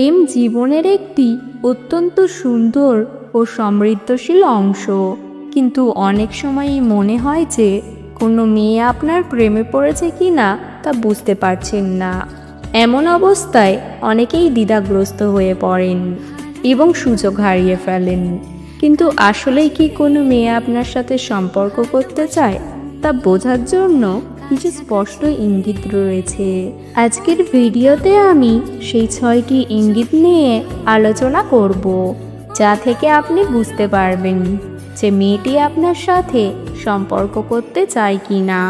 প্রেম জীবনের একটি অত্যন্ত সুন্দর ও সমৃদ্ধশীল অংশ। কিন্তু অনেক সময়ই মনে হয় যে, কোনো মেয়ে আপনার প্রেমে পড়েছে কি না তা বুঝতে পারছেন না। এমন অবস্থায় অনেকেই দ্বিধাগ্রস্ত হয়ে পড়েন এবং সুযোগ হারিয়ে ফেলেন। কিন্তু আসলেই কি কোনো মেয়ে আপনার সাথে সম্পর্ক করতে চায় তা বোঝার জন্য কিছু স্পষ্ট ইঙ্গিত রয়েছে। আজকের ভিডিওতে আমি সেই ছয়টি ইঙ্গিত নিয়ে আলোচনা করব, যা থেকে আপনি বুঝতে পারবেন যে মেয়েটি আপনার সাথে সম্পর্ক করতে চায় কি না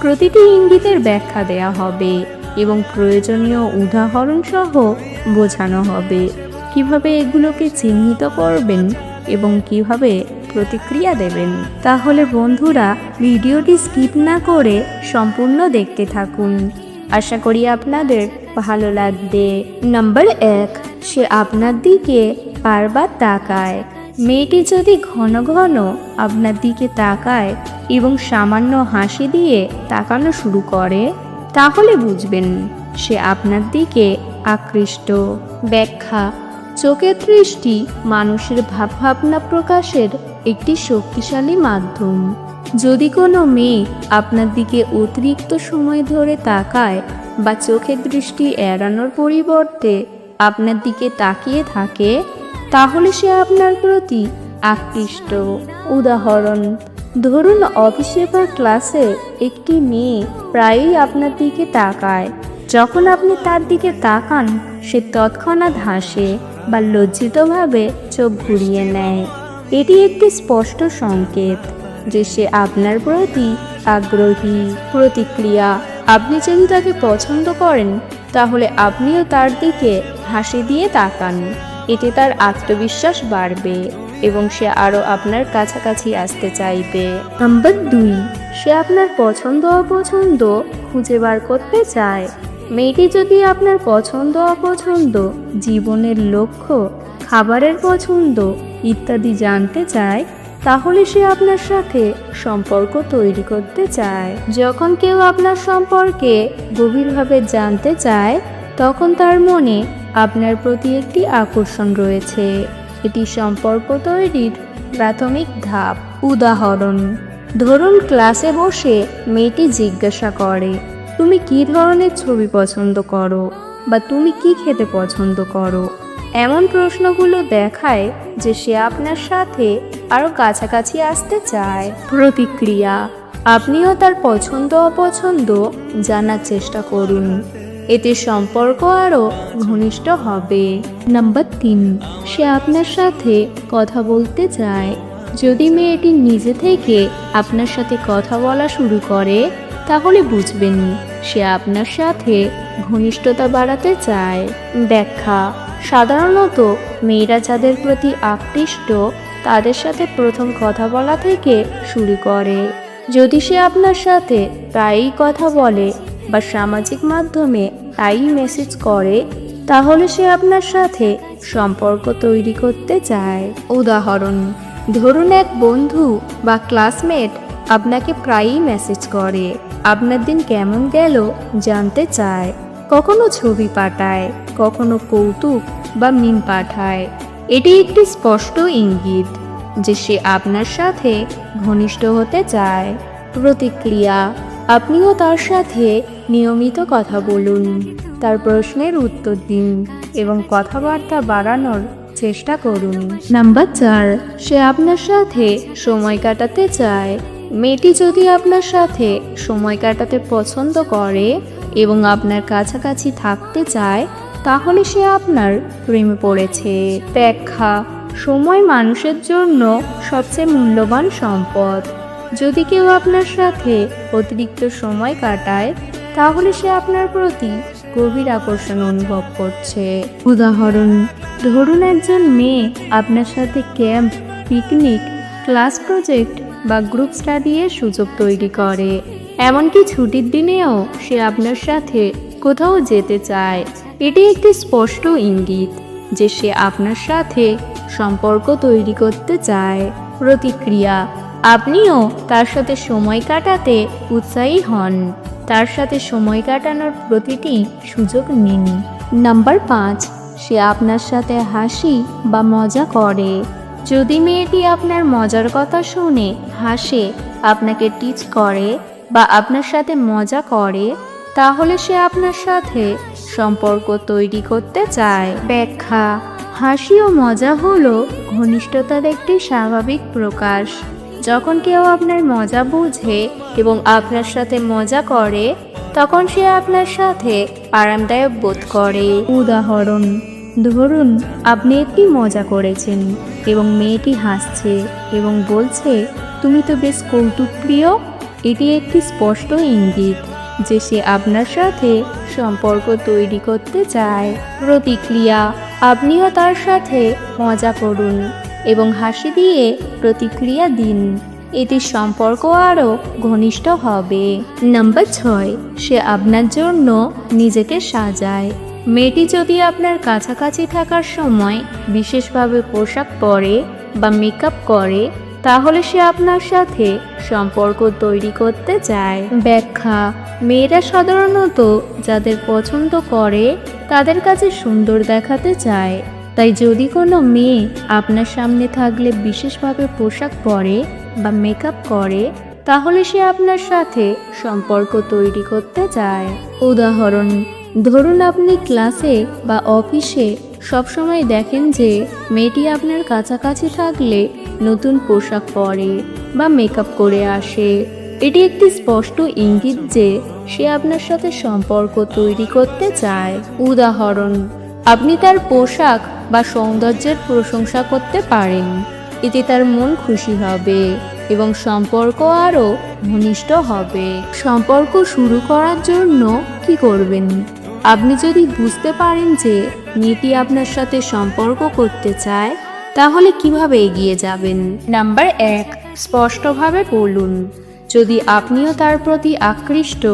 প্রতিটি ইঙ্গিতের ব্যাখ্যা দেয়া হবে এবং প্রয়োজনীয় উদাহরণ সহ বোঝানো হবে। কীভাবে এগুলোকে চিহ্নিত করবেন এবং কীভাবে প্রতিক্রিয়া দেবেন। তাহলে বন্ধুরা, ভিডিওটি স্কিপ না করে সম্পূর্ণ দেখতে থাকুন। আশা করি আপনাদের ভালো লাগবে। নাম্বার এক, সে আপনার দিকে বারবার তাকায়। মেয়েটি যদি ঘন ঘন আপনার দিকে তাকায় এবং সামান্য হাসি দিয়ে তাকানো শুরু করে, তাহলে বুঝবেন সে আপনার দিকে আকৃষ্ট। ব্যাখ্যা চোখের দৃষ্টি মানুষের ভাবভাবনা প্রকাশের একটি শক্তিশালী মাধ্যম। যদি কোনো মেয়ে আপনার দিকে অতিরিক্ত সময় ধরে তাকায় বা চোখের দৃষ্টি এড়ানোর পরিবর্তে আপনার দিকে তাকিয়ে থাকে, তাহলে সে আপনার প্রতি আকৃষ্ট। উদাহরণ, ধরুন অফিসে বা ক্লাসে একটি মেয়ে প্রায়ই আপনার দিকে তাকায়। যখন আপনি তার দিকে তাকান, সে তৎক্ষণাৎ হাসে। বা লজ্জিতভাবে চোখ ঘুরিয়ে নেয়। এটি একটি স্পষ্ট সংকেত যে সে আপনার প্রতি আগ্রহী, প্রতিক্রিয়া। আপনি যদি তাকে পছন্দ করেন, তাহলে আপনিও তার দিকে হাসি দিয়ে তাকান। এতে তার আত্মবিশ্বাস বাড়বে এবং সে আরও আপনার কাছাকাছি আসতে চাইবে। নাম্বার দুই, সে আপনার পছন্দ অপছন্দ খুঁজে বার করতে চায়। মেয়েটি যদি আপনার পছন্দ, অপছন্দ, জীবনের লক্ষ্য, খাবারের পছন্দ ইত্যাদি জানতে চায়, তাহলে সে আপনার সাথে সম্পর্ক তৈরি করতে চায়। যখন কেউ আপনার সম্পর্কে গভীরভাবে জানতে চায়, তখন তার মনে আপনার প্রতি একটি আকর্ষণ রয়েছে। এটি সম্পর্ক তৈরির প্রাথমিক ধাপ। উদাহরণ, ধরুন ক্লাসে বসে মেয়েটি জিজ্ঞাসা করে তুমি কি ধরনের ছবি পছন্দ করো বা তুমি কি খেতে পছন্দ করো? এমন প্রশ্নগুলো দেখায় যে সে আপনার সাথে আরও কাছাকাছি আসতে চায়। প্রতিক্রিয়া, আপনিও তার পছন্দ অপছন্দ জানার চেষ্টা করুন। এতে সম্পর্ক আরও ঘনিষ্ঠ হবে। নাম্বার তিন, সে আপনার সাথে কথা বলতে চায়। যদি মেয়েটি নিজে থেকে আপনার সাথে কথা বলা শুরু করে তাহলে বুঝবেন সে আপনার সাথে ঘনিষ্ঠতা বাড়াতে চায়। ব্যাখ্যা সাধারণত মেয়েরা যাদের প্রতি আকৃষ্ট, তাদের সাথে প্রথম কথা বলা থেকে শুরু করে। যদি সে আপনার সাথে প্রায়ই কথা বলে বা সামাজিক মাধ্যমে প্রায়ই মেসেজ করে, তাহলে সে আপনার সাথে সম্পর্ক তৈরি করতে চায়। উদাহরণ, ধরুন এক বন্ধু বা ক্লাসমেট আপনাকে প্রায়ই মেসেজ করে। আপনার দিন কেমন গেল জানতে চায়। কখনো ছবি পাঠায়, কখনো কৌতুক বা মিম পাঠায়। এটি একটি স্পষ্ট ইঙ্গিত যে সে আপনার সাথে ঘনিষ্ঠ হতে চায়। প্রতিক্রিয়া, আপনিও তার সাথে নিয়মিত কথা বলুন। তার প্রশ্নের উত্তর দিন এবং কথাবার্তা বাড়ানোর চেষ্টা করুন। নাম্বার চার, সে আপনার সাথে সময় কাটাতে চায়। মেয়েটি যদি আপনার সাথে সময় কাটাতে পছন্দ করে এবং আপনার কাছাকাছি থাকতে চায়, তাহলে সে আপনার প্রেমে পড়েছে। ব্যাখ্যা, সময় মানুষের জন্য সবচেয়ে মূল্যবান সম্পদ। যদি কেউ আপনার সাথে অতিরিক্ত সময় কাটায়, তাহলে সে আপনার প্রতি গভীর আকর্ষণ অনুভব করছে। উদাহরণ, ধরুন একজন মেয়ে আপনার সাথে ক্যাম্প, পিকনিক, ক্লাস প্রজেক্ট বা গ্রুপ স্টাডির সুযোগ তৈরি করে। এমনকি ছুটির দিনেও সে আপনার সাথে কোথাও যেতে চায়। এটি একটি স্পষ্ট ইঙ্গিত যে সে আপনার সাথে সম্পর্ক তৈরি করতে চায়। প্রতিক্রিয়া, আপনিও তার সাথে সময় কাটাতে উৎসাহী হন। তার সাথে সময় কাটানোর প্রতিটি সুযোগ নিন। নাম্বার পাঁচ, সে আপনার সাথে হাসি বা মজা করে। যদি মেয়েটি আপনার মজার কথা শুনে, হাসে, আপনাকে টিচ করে বা আপনার সাথে মজা করে, তাহলে সে আপনার সাথে সম্পর্ক তৈরি করতে চায়। ব্যাখ্যা, হাসি ও মজা হলো ঘনিষ্ঠতার একটি স্বাভাবিক প্রকাশ। যখন কেউ আপনার মজা বুঝে এবং আপনার সাথে মজা করে, তখন সে আপনার সাথে আরামদায়ক বোধ করে। উদাহরণ ধরুন, আপনি একটি মজা করেছেন এবং মেয়েটি হাসছে এবং বলছে, তুমি তো বেশ কৌতুকপ্রিয়। এটি একটি স্পষ্ট ইঙ্গিত যে সে আপনার সাথে সম্পর্ক তৈরি করতে চায়। প্রতিক্রিয়া, আপনিও তার সাথে মজা করুন এবং হাসি দিয়ে প্রতিক্রিয়া দিন। এতে সম্পর্ক আরও ঘনিষ্ঠ হবে। নাম্বার ছয়, সে আপনার জন্য নিজেকে সাজায়। মেয়েটি যদি আপনার কাছাকাছি থাকার সময় বিশেষভাবে পোশাক পরে বা মেকআপ করে, তাহলে সে আপনার সাথে সম্পর্ক তৈরি করতে চায়। ব্যাখ্যা, মেয়েরা সাধারণত যাদের পছন্দ করে, তাদের কাছে সুন্দর দেখাতে চায়। তাই যদি কোনো মেয়ে আপনার সামনে থাকলে বিশেষভাবে পোশাক পরে বা মেকআপ করে, তাহলে সে আপনার সাথে সম্পর্ক তৈরি করতে চায়। উদাহরণ, ধরুন আপনি ক্লাসে বা অফিসে সবসময় দেখেন যে মেয়েটি আপনার কাছাকাছি থাকলে নতুন পোশাক পরে বা মেকআপ করে আসে। এটি একটি স্পষ্ট ইঙ্গিত যে সে আপনার সাথে সম্পর্ক তৈরি করতে চায়। উদাহরণ, আপনি তার পোশাক বা সৌন্দর্যের প্রশংসা করতে পারেন। এতে তার মন খুশি হবে এবং সম্পর্ক আরও ঘনিষ্ঠ হবে। সম্পর্ক শুরু করার জন্য কি করবেন? আপনি যদি বুঝতে পারেন যে মেয়েটি আপনার সাথে সম্পর্ক করতে চায়, তাহলে কীভাবে এগিয়ে যাবেন? নাম্বার এক, স্পষ্টভাবে বলুন। যদি আপনিও তার প্রতি আকৃষ্ট,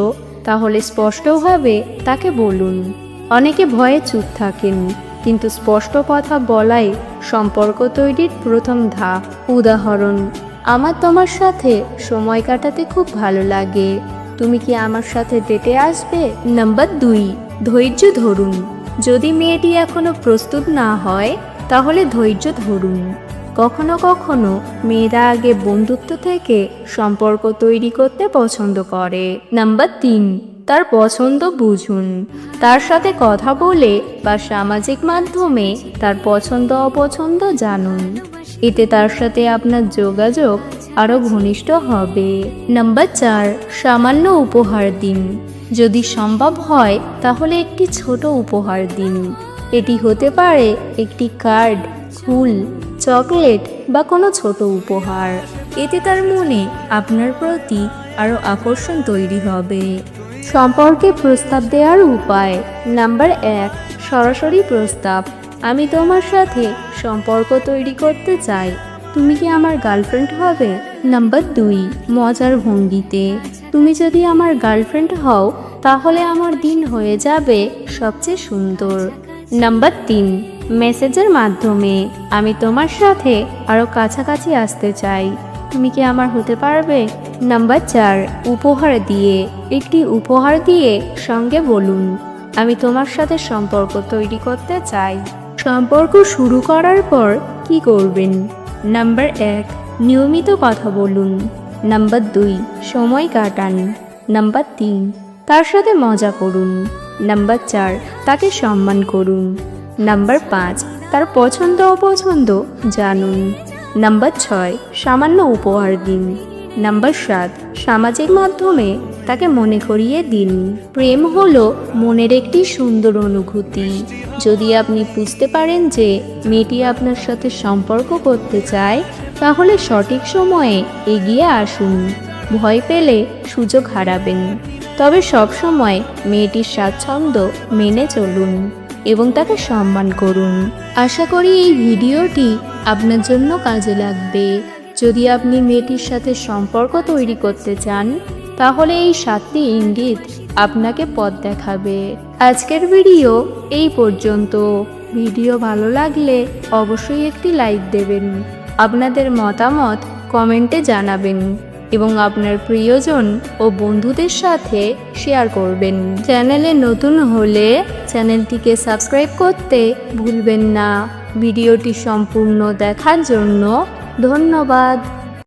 তাহলে স্পষ্টভাবে তাকে বলুন। অনেকে ভয়ে চুপ থাকেন। কিন্তু স্পষ্ট কথা বলাই সম্পর্ক তৈরির প্রথম ধাপ। উদাহরণ, আমার তোমার সাথে সময় কাটাতে খুব ভালো লাগে। তুমি কি আমার সাথে ডেটে আসবে? নাম্বার দুই, ধৈর্য ধরুন। যদি মেয়েটি এখনও প্রস্তুত না হয়, তাহলে ধৈর্য ধরুন। কখনো কখনো মেয়েরা আগে বন্ধুত্ব থেকে সম্পর্ক তৈরি করতে পছন্দ করে। নাম্বার তিন তার পছন্দ বুঝুন। তার সাথে কথা বলে বা সামাজিক মাধ্যমে তার পছন্দ অপছন্দ জানুন। এতে তার সাথে আপনার যোগাযোগ আরও ঘনিষ্ঠ হবে। নাম্বার চার, সামান্য উপহার দিন। যদি সম্ভব হয়, তাহলে একটি ছোট উপহার দিন। এটি হতে পারে একটি কার্ড, ফুল, চকলেট বা কোনো ছোট উপহার। এতে তার মনে আপনার প্রতি আরও আকর্ষণ তৈরি হবে। সম্পর্কে প্রস্তাব দেওয়ার উপায়। নাম্বার এক, সরাসরি প্রস্তাব। আমি তোমার সাথে সম্পর্ক তৈরি করতে চাই। তুমি কি আমার গার্লফ্রেন্ড হবে? নাম্বার দুই, মজার ভঙ্গিতে। তুমি যদি আমার গার্লফ্রেন্ড হও, তাহলে আমার দিন হয়ে যাবে সবচেয়ে সুন্দর। নাম্বার তিন, মেসেজের মাধ্যমে। আমি তোমার সাথে আরও কাছাকাছি আসতে চাই। তুমি কি আমার হতে পারবে? নাম্বার চার, উপহার দিয়ে। একটি উপহার দিয়ে সঙ্গে বলুন, আমি তোমার সাথে সম্পর্ক তৈরি করতে চাই। সম্পর্ক শুরু করার পর কি করবেন? নাম্বার এক, নিয়মিত কথা বলুন। নাম্বার দুই, সময় কাটান। নাম্বার তিন, তার সাথে মজা করুন। নাম্বার চার, তাকে সম্মান করুন। নাম্বার পাঁচ, তার পছন্দ অপছন্দ জানুন। নাম্বার ছয়, সামান্য উপহার দিন। নাম্বার সাত, সামাজিক মাধ্যমে তাকে মনে করিয়ে দিন। প্রেম হলো মনের একটি সুন্দর অনুভূতি। যদি আপনি বুঝতে পারেন যে মেয়েটি আপনার সাথে সম্পর্ক করতে চায়, তাহলে সঠিক সময়ে এগিয়ে আসুন। ভয় পেলে সুযোগ হারাবেন। তবে সবসময় মেয়েটির স্বাচ্ছন্দ্য মেনে চলুন এবং তাকে সম্মান করুন। আশা করি এই ভিডিওটি আপনার জন্য কাজে লাগবে। যদি আপনি মেয়েটির সাথে সম্পর্ক তৈরি করতে চান, তাহলে এই সাতটি ইঙ্গিত আপনাকে পথ দেখাবে। আজকের ভিডিও এই পর্যন্ত। ভিডিও ভালো লাগলে অবশ্যই একটি লাইক দেবেন। আপনাদের মতামত কমেন্টে জানাবেন। এবং আপনার প্রিয়জন ও বন্ধুদের সাথে শেয়ার করবেন। চ্যানেলে নতুন হলে চ্যানেলটিকে সাবস্ক্রাইব করতে ভুলবেন না। ভিডিওটি সম্পূর্ণ দেখার জন্য ধন্যবাদ।